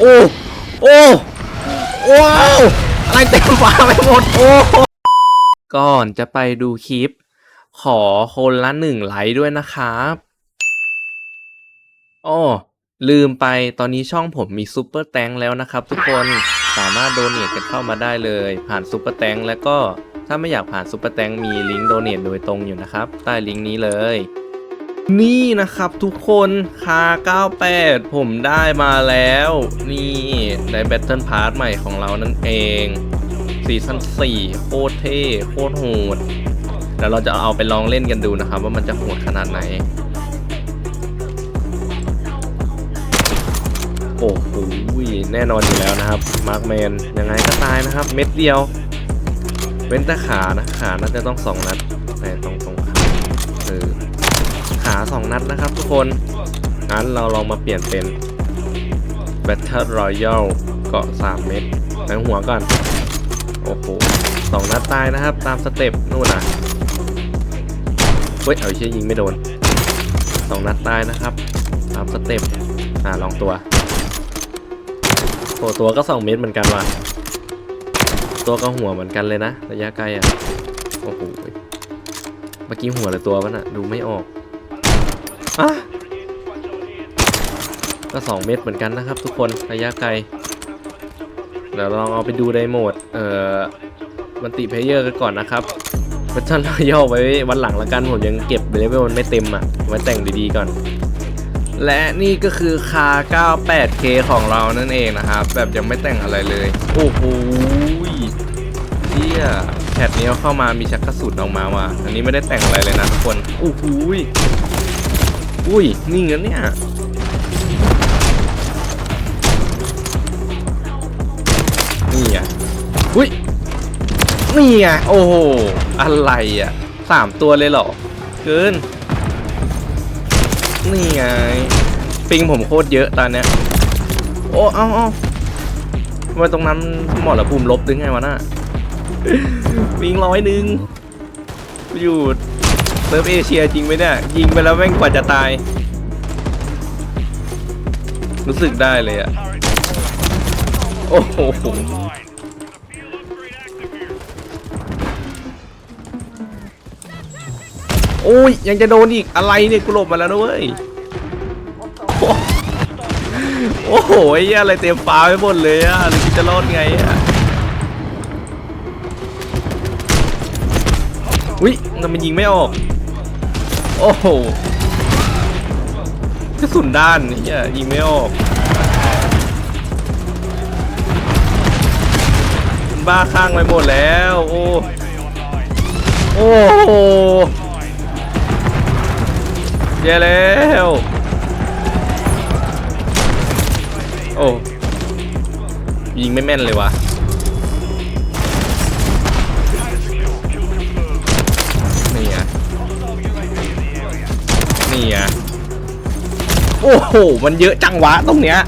โอ้โอ้ว้าวอะไรเต็มฟ้าไปหมดโอ้ก่อนจะไปดูคลิป ขอคนละหนึ่งไลค์ด้วยนะครับอ้อลืมไปตอนนี้ช่องผมมีซูเปอร์แตงแล้วนะครับ ทุกคนสามารถโดเนทกันเข้ามาได้เลย ผ่านซูเปอร์แตงแล้วก็ถ้าไม่อยากผ่านซูเปอร์แตงมีลิงก์โดเนทโดยตรงอยู่นะครับ ใต้ลิงก์นี้เลย นี่นะครับทุกคนคา98 ผมได้มาแล้ว นี่ในแบทเทิลพาร์ทใหม่ของเรานั่นเองซีซั่น4โคตรเท่โคตรโหดเดี๋ยวเราจะเอาไปลองเล่นกันดูนะครับ ว่ามันจะโหดขนาดไหน โอ้โหแน่นอนอยู่แล้วนะครับ มาร์คแมน ยังไงก็ตายนะครับ เม็ดเดียว เว้นแต่ขานะ ขาน่าจะต้องสองนัดแต่ตรง 2 นัดนะครับทุกคน งั้นเราลองมาเปลี่ยนเป็น Battle Royale เกาะ 3 เม็ดแทงหัวก่อน โอ้โหสองนัดตายนะครับ ตามสเต็ปนู่นน่ะ เฮ้ย เอาเชี่ยยิงไม่โดนสองนัดตายนะครับ ตามสเต็ปอ่าลองตัวโหตัวก็ 2 เมตรเหมือนกันว่ะ ตัวก็หัวเหมือนกันเลยนะ ระยะไกลอะ โอ้โห เมื่อกี้หัวหรือตัวมัน่ะดูไม่ออก อะก็2เมตรเหมือนกันนะครับ ทุกคนระยะไกลเดี๋ยวลองเอาไปดูในโหมดเอ่อมันติเพลเยอร์กันก่อนนะครับเพัฒนาย่อไว้วันหลังละกันผมยังเก็บเลเวลมันไม่เต็มอะไว้แต่งดีๆก่อน และนี่ก็คือคา 98K ของเรานั่นเองนะครับ แบบยังไม่แต่งอะไรเลย โอ้โหเฮียแพทนี้เอาเข้ามามีชักกระสุนออกมาว่ะอันนี้ไม่ได้แต่งอะไรเลยนะทุกคนโอ้โห อุ้ยนี่เงินเนี่ยนี่อะอุ้ยนี่ไงโอ้โหอะไรอะสามตัวเลยเหรอเกินนี่ไงปิงผมโคตรเยอะตอนเนี้ยโอ้เอาเอาทำไมตรงนั้นหมอละภูมิลบดึงไงวะน่ะปิงร้อยหนึ่งอยู่ เซิร์ฟเอเชียจริงไหมเนี่ย ยิงไปแล้วแม่งกว่าจะตาย รู้สึกได้เลยอะโอ้โหโอ้ย ยังจะโดนอีกอะไรเนี่ยกูหลบมาแล้วนะเว้ย โอ้โหไอ้อะไรเต็มฟ้าไปหมดเลยอะหรือกูจะรอดไงอะอุ้ยทำไมยิงไม่ออก โอ้โหกระสุนด้านนี่ยยิงไม่ออกมันบ้าข้างไปหมดแล้ว โอ้โอ้โหแย่แล้วโอ้ยิงไม่แม่นเลยวะ นี่ไงโอ้โห มันเยอะจังวะตรงเนี้ย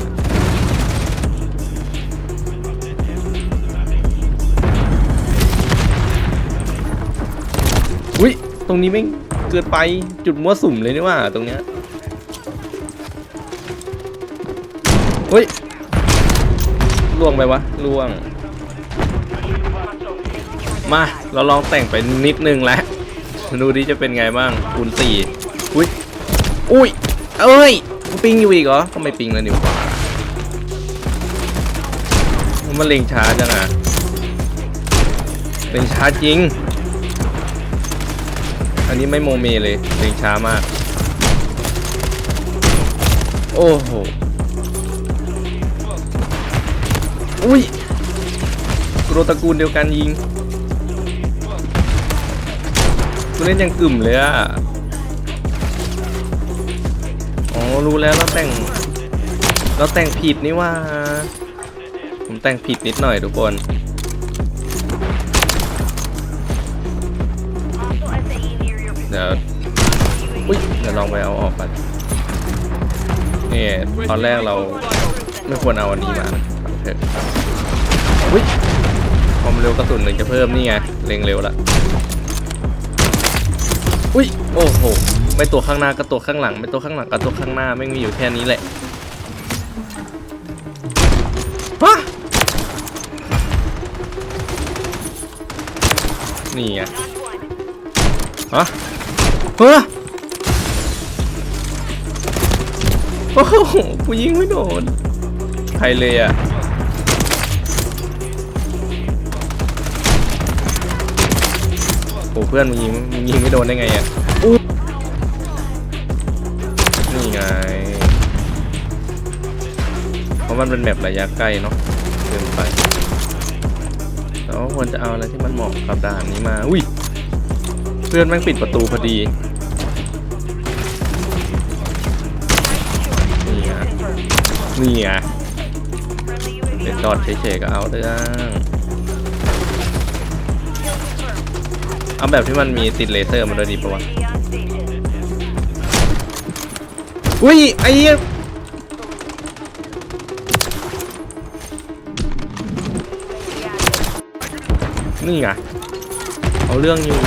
อุ้ย ตรงนี้ไม่เกินไปจุดมั่วสุ่มเลยนี่ว่าตรงเนี้ยอุ้ยล่วงไปวะล่วง มา เราลองแต่งไปนิดนึงแล้วดูดิจะเป็นไงบ้างคูณสี่อุ้ย อุ้ย เอ้ยปิงอยู่อีกเหรอทำไมปิงแล้วนิวขวามันเล็งช้าจังอะเล็งช้าจริง อันนี้ไม่โมเมเลยเล็งช้ามาก โอ้โห อุ้ยกูโดนตระกูลเดียวกันยิงกูเล่นยังกึ่มเลยอะ รู้แล้วเราแต่ง เราแต่งผิดนี่ว่า ผมแต่งผิดนิดหน่อยทุกคน เดี๋ยวอุ้ยเดี๋ยวลองไปเอาออกก่อนนี่ตอนแรกเราไม่ควรเอาอันนี้มานะเถอะอุ้ยความเร็วกระสุนหนึ่งจะเพิ่มนี่ไง เร็งเร็วละ อุ้ยโอ้โหไม่ตัวข้างหน้าก็ตัวข้างหลังไม่ตัวข้างหลังก็ตัวข้างหน้าไม่มีอยู่แค่นี้แหละฮะนี่ไะฮะเฮ้อโอ้โหกูยิงไม่โดนใครเลยอะ เพื่อนมึงยิงมึงยิงไม่โดนได้ไงอะนี่ไง เพราะมันเป็นแมประยะใกล้เนาะเกินไปแต่ว่าควรจะเอาอะไรที่มันเหมาะกับด่านนี้มา อุ้ย เพื่อนแม่งปิดประตูพอดี นี่ไงนี่ไงเด็ดจอดเฉยๆก็เอาเรื่ เอาแบบที่มันมีติดเลเซอร์มาด้วยดีปะวะ อุ้ย ไอ้เหี้ยนี่ไง เอาเรื่องอยู่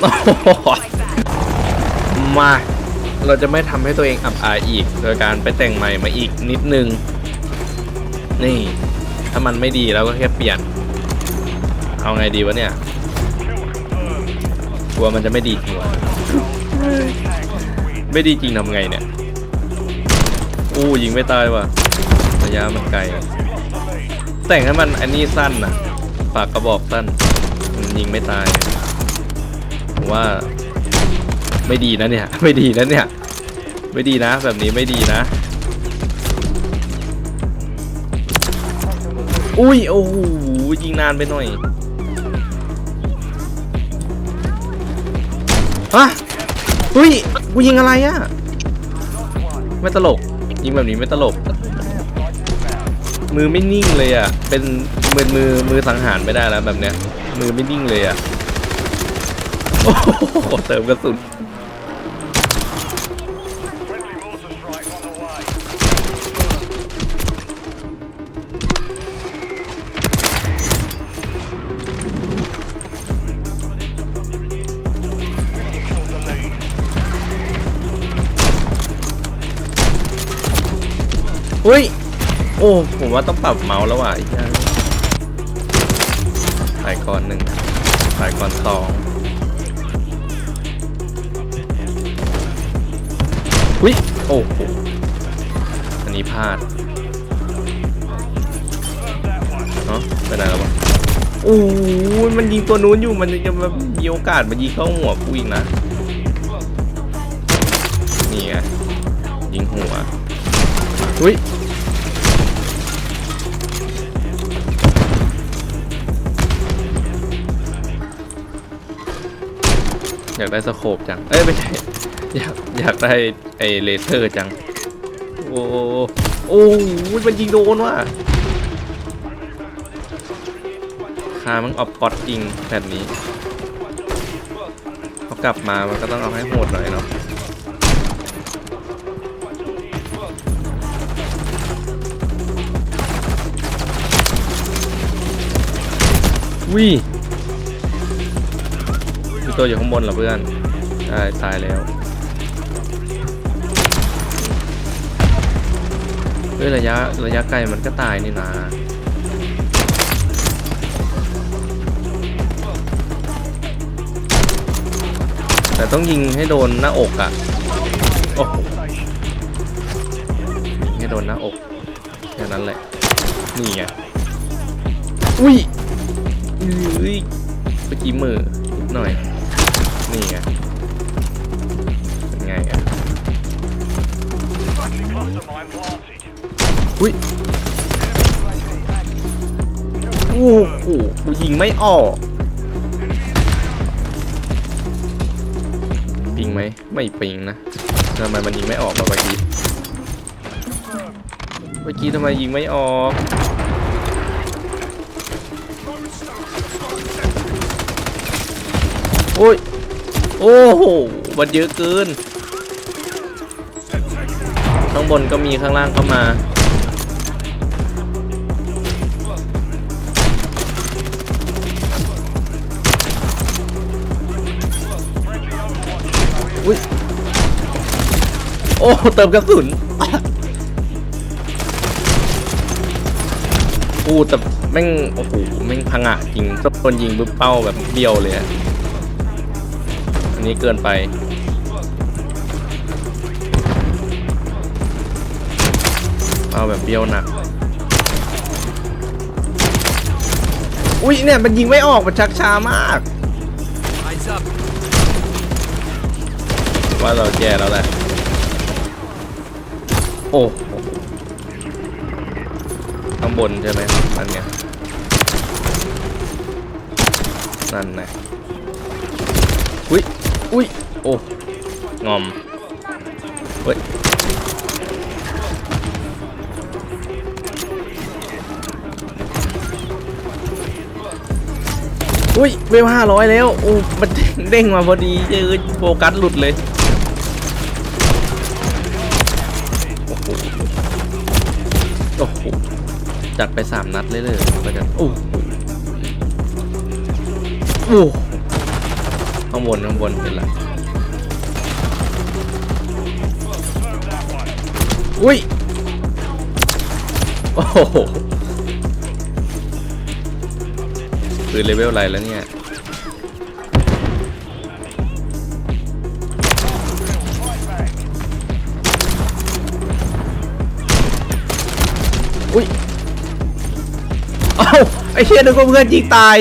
โอ้โหมา เราจะไม่ทำให้ตัวเองอับอายอีก โดยการไปแต่งใหม่มาอีกนิดนึง นี่ ถ้ามันไม่ดีเราก็แค่เปลี่ยน เอาไงดีวะเนี่ยกลัวมันจะไม่ดีจริงวะไม่ดีจริงทำไงเนี่ย อู้ยิงไม่ตายว่ะระยะมันไกล แต่งให้มันอันนี้สั้นน่ะปากกระบอกสั้นมันยิงไม่ตายว่า ไม่ดีนะเนี่ย ไม่ดีนะเนี่ย ไม่ดีนะ แบบนี้ไม่ดีนะ อุ้ย โอ้โห ยิงนานไปหน่อย ฮะเฮ้ย กูยิงอะไรอะไม่ตลก ยิงแบบนี้ไม่ตลก มือไม่นิ่งเลยอะเป็นมือมือมือสังหารไม่ได้แล้วแบบเนี้ย มือไม่นิ่งเลยอะโอ้โหเติมกระสุน ฮ้ย โอ้ ผมว่าต้องปรับเมาส์แล้วว่ะไอ้เหี้ยสายก่อนหนึ่งสายก่อนสองอุ้ย โอ้โห อันนี้พลาดเนาะไปไหนแล้ววะโอ้ยมันยิงตัวนู้นอยู่ มันจะมามีโอกาสมายิงเข้าหัวกูอีกนะ นี่ไงยิงหัว อุ้ยอยากได้สโคปจัง เอ้ยไม่ใช่ อยากอยากได้ไอเลเซอร์จัง โอ้โอ้มันยิงโดนว่ะคามันออฟกอดจริงแบบนี้ พอกลับมามันก็ต้องเอาให้โหดหน่อยเนาะ วิมีตัวอยู่ข้างบนเหรอเพื่อนใช่ตายแล้ว เฮ้ยระยะระยะไกลมันก็ตายนี่นาแต่ต้องยิงให้โดนหน้าอกอะ่ะโอ้ยิงให้โดนหน้าอกแค่นั้นแหละ นี่ไง อุ้ย เฮ้ยเมื่อกี้มือนิดหน่อย นี่ไงเป็นไงอะอุ้ยโอ้โหกูยิงไม่ออกปิงไหมไม่ปิงนะทำไมมันยิงไม่ออกมาเมื่อกี้เมื่อกี้ทำไมยิงไม่ออก โอ้ย โอ้โห มันเยอะเกิน ข้างบนก็มีข้างล่างก็มา อุ้ย โอ้ เติมกระสุนกูแต่แม่ง โอ้โห แม่งพังอะจริงต้องโดนยิงบึ้บเป้าแบบเบี้ยวเลยอะ อันนี้เกินไปเป้าแบบเบี้ยวหนัก อุ้ยเนี่ยมันยิงไม่ออกมันชักช้ามาก ว่าเราแย่แล้วแหละ โอ้ข้างบนใช่ไหมนั่นไงนั่นไงอุ้ย อุ้ย โอ้ งอม เฮ้ย อุ้ยเวลห้าร้อยแล้ว โอ้ มันเด้งมาพอดีเจอโฟกัสหลุดเลย โอ้โห โอ้โห จัดไปสามนัดเลยเลยก็จะโอ้โหโอ้โห ข้างบนข้างบนเป็นไรอุ้ย โอ้โหคือเลเวลอะไรแล้วเนี่ย อุ้ย เอ้า ไอ้เชี่ยนึกว่าเพื่อนยิงตาย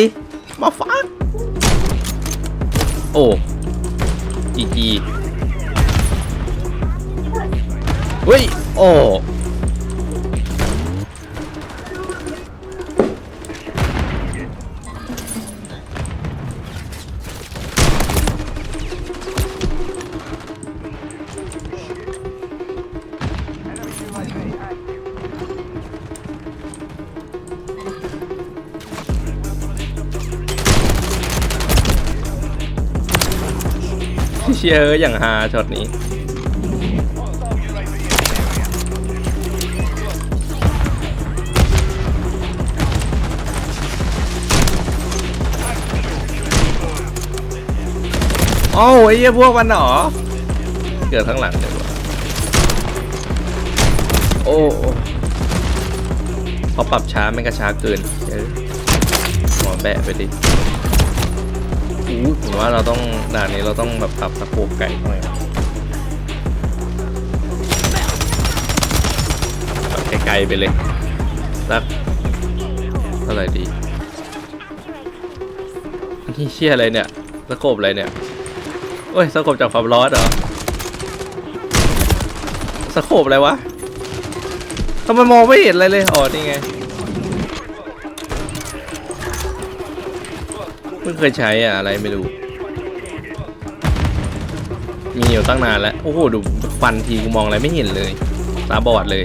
มาฟัก อ้จีจีเฮ้ย โอ้ เชียร์อย่างฮาช็อตนี้ โอ้าไอ้เหี้ยพวกมันเหรอ เกิดข้างหลังเลยวะโอ้โอ้พอปรับช้าไม่งก็ช้าเกินเออหมอแบะไปดิ ผมว่าเราต้องด่านนี้เราต้องแบบปรับตะโพกไก่หน่อยแบบไกลๆไปเลยสักเท่าไหร่ดีนี่เชี่ยอะไรเนี่ยสะโคบอะไรเนี่ยโอ้ยสะโคบจากความร้อนเหรอสะโคบอะไรวะทำไมมองไม่เห็นอะไรเลยอ๋อนี่ไง เพิ่เคยใช้อะอะไรไม่รู้ มีอยู่ตั้งนานแล้ว โอ้โห ดูฟันทีกูมองอะไรไม่เห็นเลย ตาบอดเลย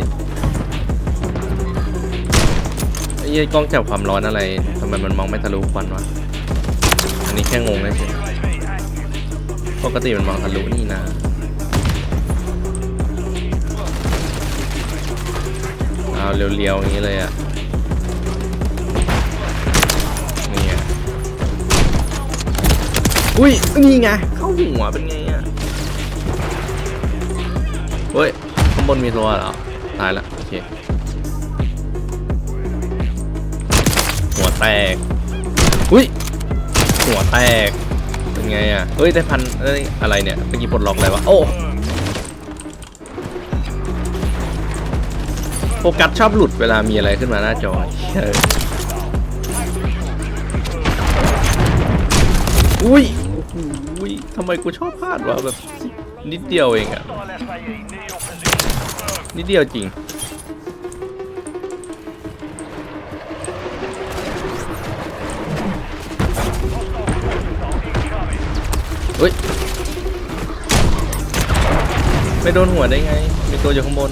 ไอ้เยกล้องจับความร้อนอะไรทำไมมันมองไม่ทะลุควันวะ อันนี้แค่งงเฉยปกติมันมองทะลุนี่นะเอาเรียวๆอย่างนี้เลยอะ อุ้ยนี่ไงเข้าหัวเป็นไงอะเฮ้ยข้างบนมีตัวเหรอตายละโอเคหัวแตกอุ้ยหัวแตกเป็นไงอะเฮ้ยได้พันเอ้ยอะไรเนี่ยเมื่อกี้ปลดล็อกอะไรวะโอ้โฟกัสชอบหลุดเวลามีอะไรขึ้นมาหน้าจอเอออุ้ยโอ้โหอุ้ย ทำไมกูชอบพลาดวะแบบนิดเดียวเองอะนิดเดียวจริง เฮ้ย ไม่โดนหัวได้ไง มีตัวอยู่ข้างบน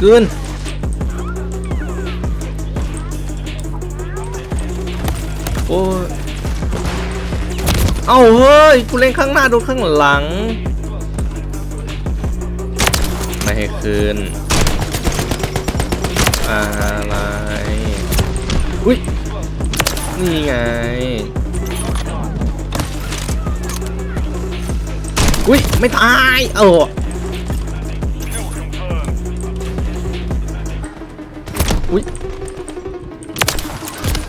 เกินโอ้ยเอาเฮ้ย กูเล่นข้างหน้าโดนข้างหลัง ไม่ให้คืน อะไร อุ้ย นี่ไง อุ้ย ไม่ตาย เออ อุ้ย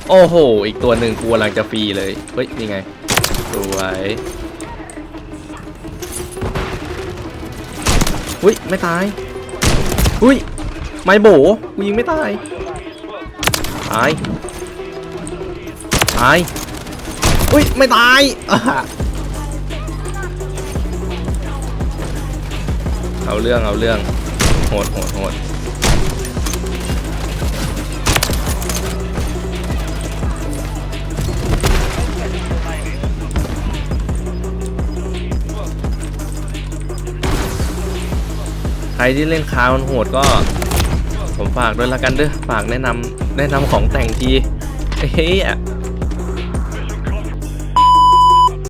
โอ้โห อีกตัวหนึ่งกูกำลังจะฟรีเลย เฮ้ย นี่ไง สวยอุ้ย ไม่ตาย อุ้ย ไม่โบกูยิงไม่ตาย ตาย ตาย อุ้ย ไม่ตายเอาเรื่อง เอาเรื่อง โหดโหดโหด รที่เล่นคามันโหดก็ ผมฝากด้วยละกันเด้อฝากแนะนำแนะนำของแต่งทีเฮ้ย